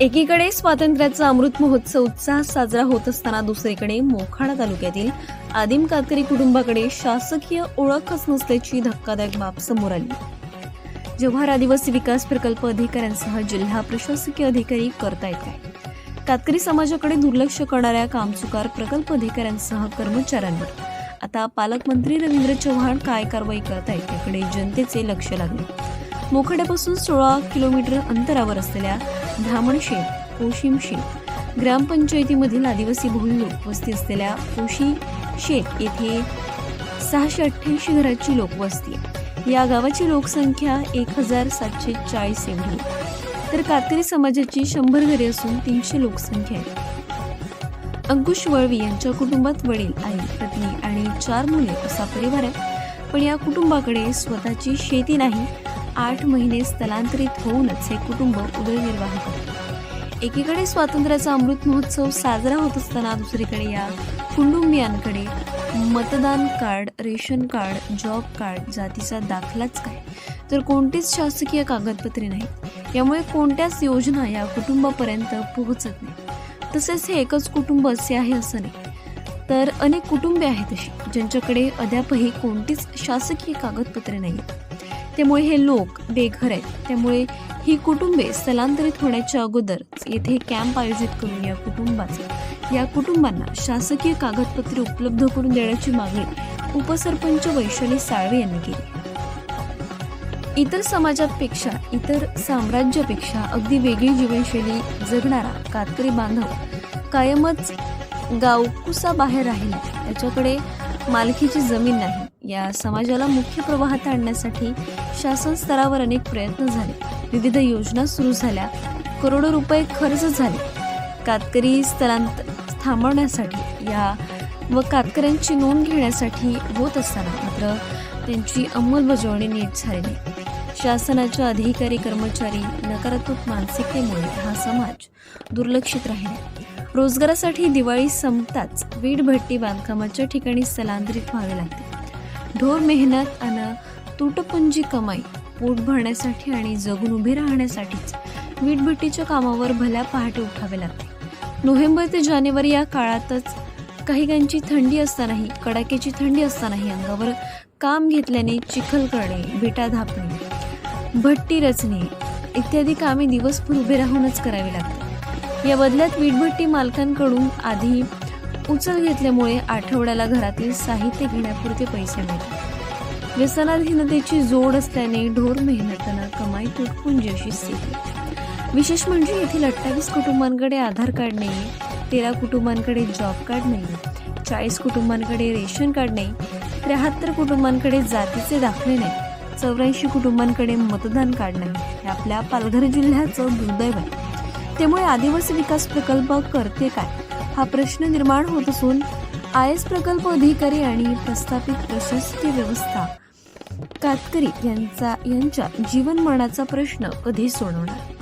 एकीकडे स्वातंत्र्याचा अमृत महोत्सव उत्साहात साजरा होत असताना दुसरीकडे मोखाडा तालुक्यातील आदिम कातकरी कुटुंबाकडे शासकीय ओळखच नसल्याची धक्कादायक बाब समोर आली. जव्हार आदिवासी विकास प्रकल्प अधिकाऱ्यांसह जिल्हा प्रशासकीय अधिकारी करतायत काय कातकरी समाजाकडे दुर्लक्ष करणाऱ्या कामचुकार प्रकल्प अधिकाऱ्यांसह कर्मचाऱ्यांवर. आता पालकमंत्री रवींद्र चव्हाण काय कारवाई करतायत याकडे जनतेचे लक्ष लागले. मोखाड्यापासून सोळा किलोमीटर अंतरावर असलेल्या धामणशेत कोशिमशेत ग्रामपंचायतीमधील आदिवासी बहुल लोकवस्ती असलेल्या कोशी शेत येथे सहाशे अठ्ठ्याऐंशी घराची लोकवस्ती या गावाची लोकसंख्या एक हजार सातशे चाळीस एवढी तर कातकरी समाजाची शंभर घरे असून तीनशे लोकसंख्या आहे अंकुश वळवी यांच्या कुटुंबात वडील आई पत्नी आणि चार मुले असा परिवार आहे. पण या कुटुंबाकडे स्वतःची शेती नाही आठ महिने स्थलांतरित होऊनच हे कुटुंब उदरनिर्वाह करते एकीकडे स्वातंत्र्याचा अमृत महोत्सव साजरा होत असताना दुसरीकडे या कुटुंबियांकडे मतदान card ration card job card जातीचा दाखलाच काय? तर कोणतीच शासकीय कागदपत्रे नाही यामुळे कोणत्याच योजना या कुटुंबापर्यंत पोहोचत नाही. तसेच हे एकच कुटुंब असे आहे असं नाही. तर अनेक कुटुंबे आहेत अशी ज्यांच्याकडे अद्यापही कोणतीच शासकीय कागदपत्रे नाही त्यामुळे हे लोक बेघर आहेत. त्यामुळे ही कुटुंबे स्थलांतरित होण्याच्या अगोदर येथे कॅम्प आयोजित करून या कुटुंबाचे या कुटुंबांना शासकीय कागदपत्रे उपलब्ध करून देण्याची मागणी उपसरपंच वैशाली साळवे यांनी केली. इतर समाजापेक्षा इतर साम्राज्यापेक्षा अगदी वेगळी जीवनशैली जगणारा कातकरी बांधव कायमच गावकुसा बाहेर राहिला. त्याच्याकडे मालकीची जमीन नाही. या समाजाला मुख्य प्रवाहात आणण्यासाठी शासन स्तरावर अनेक प्रयत्न झाले. विविध योजना सुरू झाल्या. करोडो रुपये खर्च झाले. कातकरी स्थलांत थांबवण्यासाठी या व कातकऱ्यांची नोंद घेण्यासाठी होत असताना मात्र त्यांची अंमलबजावणी नीट झाली नाही. शासनाच्या अधिकारी कर्मचारी नकारात्मक मानसिकतेमुळे हा समाज दुर्लक्षित राहिला. रोजगारासाठी दिवाळी संपताच वीट भट्टी बांधकामाच्या ठिकाणी स्थलांतरित व्हावे लागते. ढोर मेहनत आणि तुटपुंजी कमाई पोट भरण्यासाठी आणि जगून उभे राहण्यासाठीच वीटभट्टीच्या कामावर भल्या पहाटे उठावे लागते. नोव्हेंबर ते जानेवारी या काळातच काहीकांची थंडी असतानाही कडाक्याची थंडी असतानाही अंगावर काम घेतल्याने चिखल करणे विटा धापणे भट्टी रचणे इत्यादी कामे दिवसभर उभे राहूनच करावी लागतात. या बदल्यात वीटभट्टी मालकांकडून आधी उचल घेतल्यामुळे आठवड्याला घरातील साहित्य घेण्यापुरते पैसे मिळतात. व्यसनाधीनतेची जोड असल्याने ढोर मेहनतीनं कमाई तुटपुंजी अशी स्थिती. विशेष म्हणजे येथील अठ्ठावीस कुटुंबांकडे आधार कार्ड नाही तेरा कुटुंबांकडे जॉब कार्ड नाही चाळीस कुटुंबांकडे रेशन कार्ड नाही त्र्याहत्तर कुटुंबांकडे जातीचे दाखले नाही चौऱ्याऐंशी कुटुंबांकडे मतदान कार्ड नाही हे आपल्या पालघर जिल्ह्याचं दुर्दैव आहे. त्यामुळे आदिवासी विकास प्रकल्प करते काय? हा प्रश्न निर्माण होत असून आय एस प्रकल्प अधिकारी आणि प्रस्थापित प्रशासकीय व्यवस्था कातकरी यांचा यांच्या जीवनमानाचा प्रश्न कधी सोडवणार?